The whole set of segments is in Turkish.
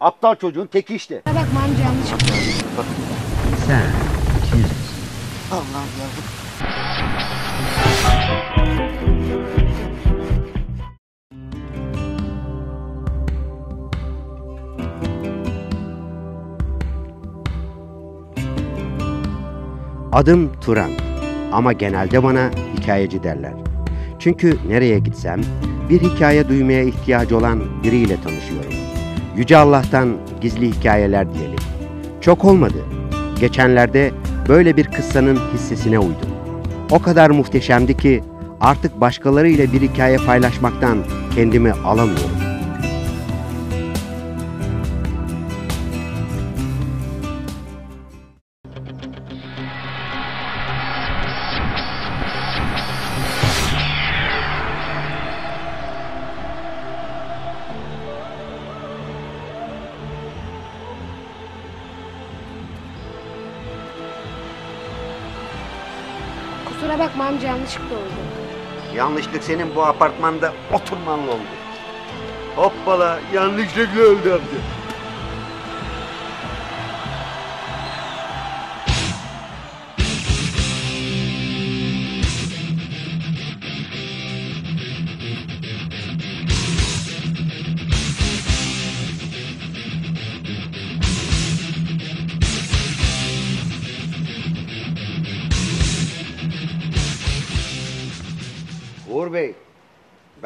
Aptal çocuğun teki işte. Bakma amca oldu. Sen 200 Allah'ım yavrum. Adım Turan ama genelde bana hikayeci derler. Çünkü nereye gitsem bir hikaye duymaya ihtiyacı olan biriyle tanışıyorum. Yüce Allah'tan gizli hikayeler diyelim. Çok olmadı. Geçenlerde böyle bir kıssanın hissesine uydum. O kadar muhteşemdi ki artık başkalarıyla bir hikaye paylaşmaktan kendimi alamıyorum. Kusura bakma amca yanlışlıkla oldu. Yanlışlık senin bu apartmanda oturmanla oldu. Hoppala yanlışlıkla öldü amca.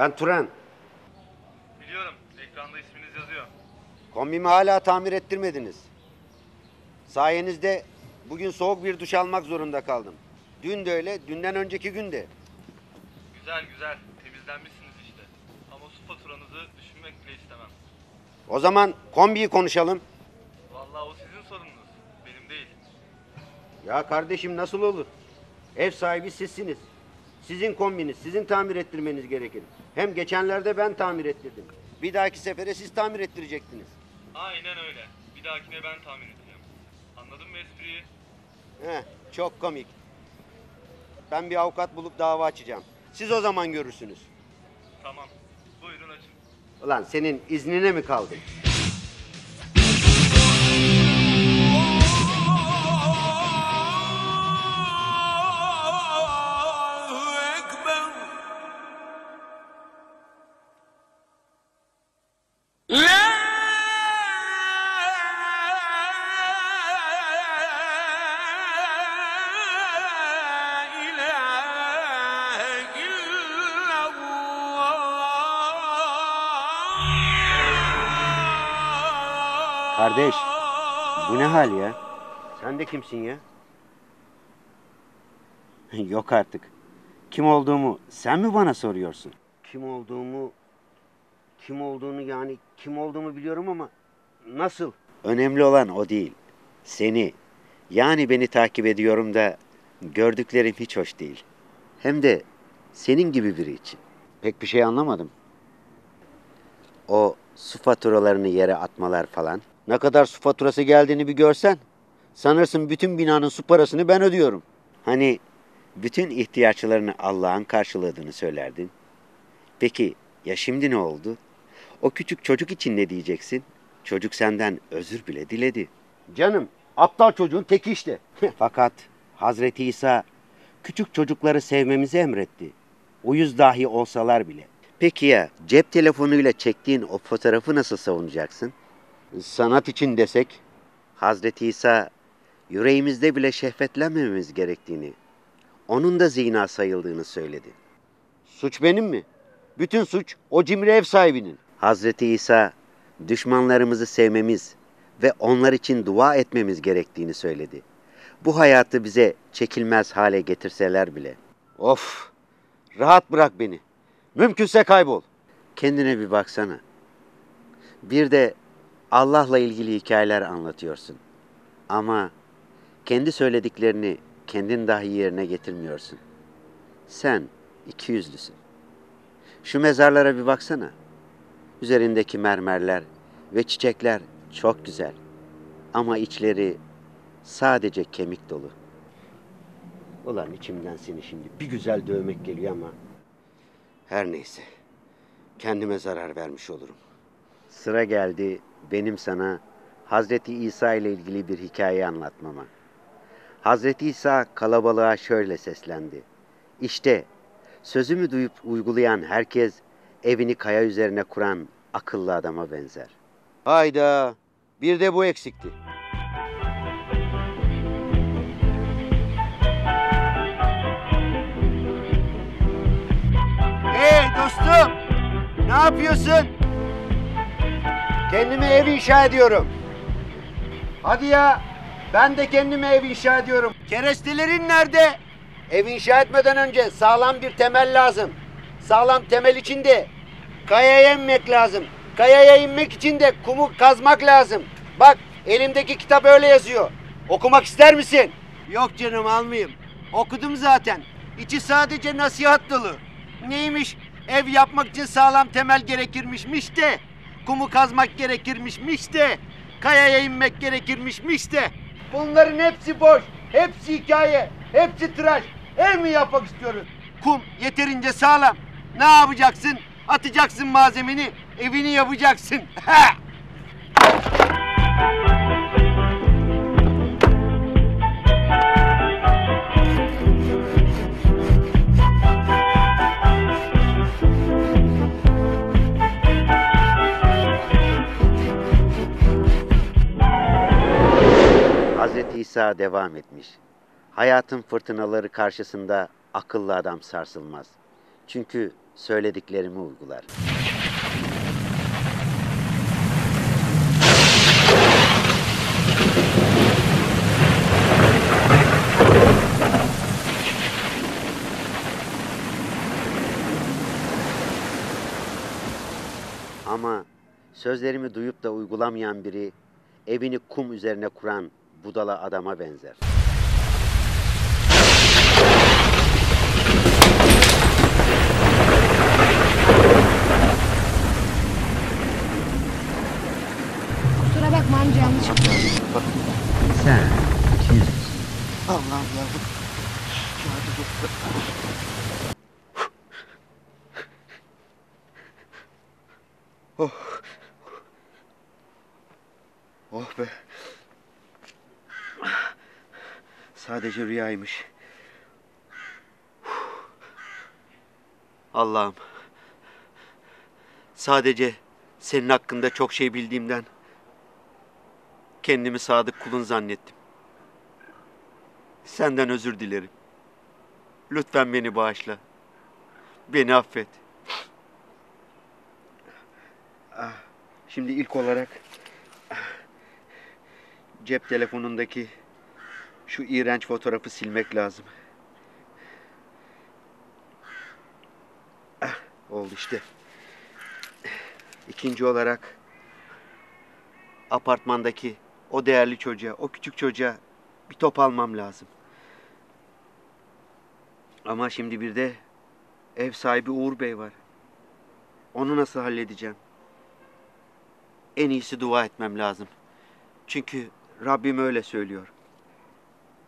Ben Turan. Biliyorum. Ekranda isminiz yazıyor. Kombimi hala tamir ettirmediniz. Sayenizde bugün soğuk bir duş almak zorunda kaldım. Dün de öyle, dünden önceki gün de. Güzel güzel. Temizlenmişsiniz işte. Ama su faturanızı düşünmek bile istemem. O zaman kombiyi konuşalım. Vallahi o sizin sorununuz. Benim değil. Ya kardeşim nasıl olur? Ev sahibi sizsiniz. Sizin kombiniz, sizin tamir ettirmeniz gerekir. Hem geçenlerde ben tamir ettirdim. Bir dahaki sefere siz tamir ettirecektiniz. Aynen öyle. Bir dahakine ben tahmin edeceğim. Anladın mı espriyi? Heh, çok komik. Ben bir avukat bulup dava açacağım. Siz o zaman görürsünüz. Tamam. Buyurun açın. Ulan senin iznine mi kaldım? Kardeş, bu ne hal ya? Sen de kimsin ya? Yok artık. Kim olduğumu sen mi bana soruyorsun? Kim olduğumu, kim olduğunu yani kim olduğumu biliyorum ama nasıl? Önemli olan o değil. Seni, yani beni takip ediyorum da gördüklerim hiç hoş değil. Hem de senin gibi biri için. Pek bir şey anlamadım. O su faturalarını yere atmalar falan. Ne kadar su faturası geldiğini bir görsen. Sanırsın bütün binanın su parasını ben ödüyorum. Hani bütün ihtiyaçlarını Allah'ın karşıladığını söylerdin. Peki ya şimdi ne oldu? O küçük çocuk için ne diyeceksin? Çocuk senden özür bile diledi. Canım, aptal çocuğun teki işte. Fakat Hazreti İsa küçük çocukları sevmemizi emretti. Uyuz dahi olsalar bile. Peki ya cep telefonuyla çektiğin o fotoğrafı nasıl savunacaksın? Sanat için desek? Hazreti İsa yüreğimizde bile şehvetlenmememiz gerektiğini, onun da zina sayıldığını söyledi. Suç benim mi? Bütün suç o cimri ev sahibinin. Hazreti İsa düşmanlarımızı sevmemiz ve onlar için dua etmemiz gerektiğini söyledi. Bu hayatı bize çekilmez hale getirseler bile. Of! Rahat bırak beni. Mümkünse kaybol. Kendine bir baksana. Bir de Allah'la ilgili hikayeler anlatıyorsun. Ama kendi söylediklerini kendin dahi yerine getirmiyorsun. Sen iki yüzlüsün. Şu mezarlara bir baksana. Üzerindeki mermerler ve çiçekler çok güzel. Ama içleri sadece kemik dolu. Ulan içimden seni şimdi bir güzel dövmek geliyor ama her neyse. Kendime zarar vermiş olurum. Sıra geldi benim sana Hazreti İsa ile ilgili bir hikaye anlatmama. Hazreti İsa kalabalığa şöyle seslendi. İşte sözümü duyup uygulayan herkes evini kaya üzerine kuran akıllı adama benzer. Hayda, bir de bu eksikti. Hey dostum, ne yapıyorsun? Kendime ev inşa ediyorum. Hadi ya, ben de kendime ev inşa ediyorum. Kerestelerin nerede? Ev inşa etmeden önce sağlam bir temel lazım. Sağlam temel için de kayaya inmek lazım. Kayaya inmek için de kumu kazmak lazım. Bak elimdeki kitap öyle yazıyor. Okumak ister misin? Yok canım almayayım. Okudum zaten. İçi sadece nasihat dolu. Neymiş? Ev yapmak için sağlam temel gerekirmişmiş de. Kumu kazmak gerekirmişmiş de. Kayaya inmek gerekirmişmiş de. Bunların hepsi boş. Hepsi hikaye. Hepsi tıraş. Ev mi yapmak istiyoruz? Kum yeterince sağlam. Ne yapacaksın? Atacaksın malzemeni. Evini yapacaksın. İsa devam etmiş. Hayatın fırtınaları karşısında akıllı adam sarsılmaz. Çünkü söylediklerimi uygular. Ama sözlerimi duyup da uygulamayan biri evini kum üzerine kuran budala adama benzer. Kusura bakma amca oldu. Sen kim? Allah'ım yavrum. Oh. Oh be. Sadece rüyaymış. Allah'ım. Sadece senin hakkında çok şey bildiğimden kendimi sadık kulun zannettim. Senden özür dilerim. Lütfen beni bağışla. Beni affet. Ah, Şimdi ilk olarak cep telefonundaki şu iğrenç fotoğrafı silmek lazım. Ah, Oldu işte. İkinci olarak apartmandaki o değerli çocuğa, o küçük çocuğa bir top almam lazım. Ama şimdi bir de ev sahibi Uğur Bey var. Onu nasıl halledeceğim? En iyisi dua etmem lazım. Çünkü Rabbim öyle söylüyor.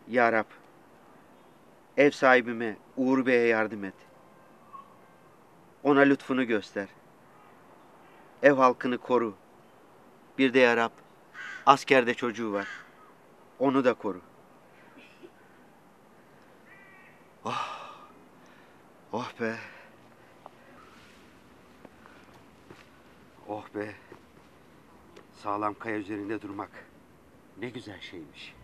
Ya Rab, ev sahibime Uğur Bey'e yardım et. Ona lütfunu göster. Ev halkını koru. Bir de ya Rab, askerde çocuğu var. Onu da koru. Oh be. Oh be. Sağlam kaya üzerinde durmak ne güzel şeymiş.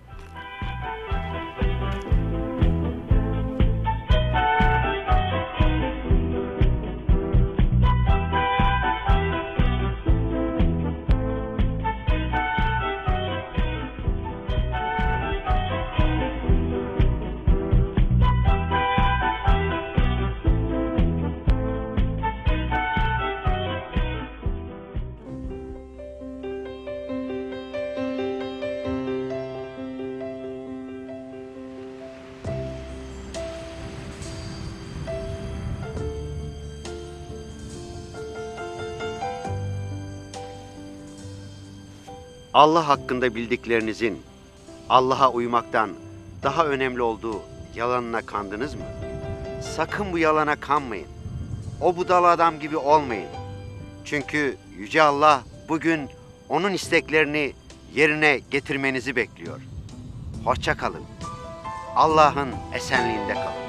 Allah hakkında bildiklerinizin Allah'a uymaktan daha önemli olduğu yalanına kandınız mı? Sakın bu yalana kanmayın. O budala adam gibi olmayın. Çünkü Yüce Allah bugün onun isteklerini yerine getirmenizi bekliyor. Hoşça kalın. Allah'ın esenliğinde kalın.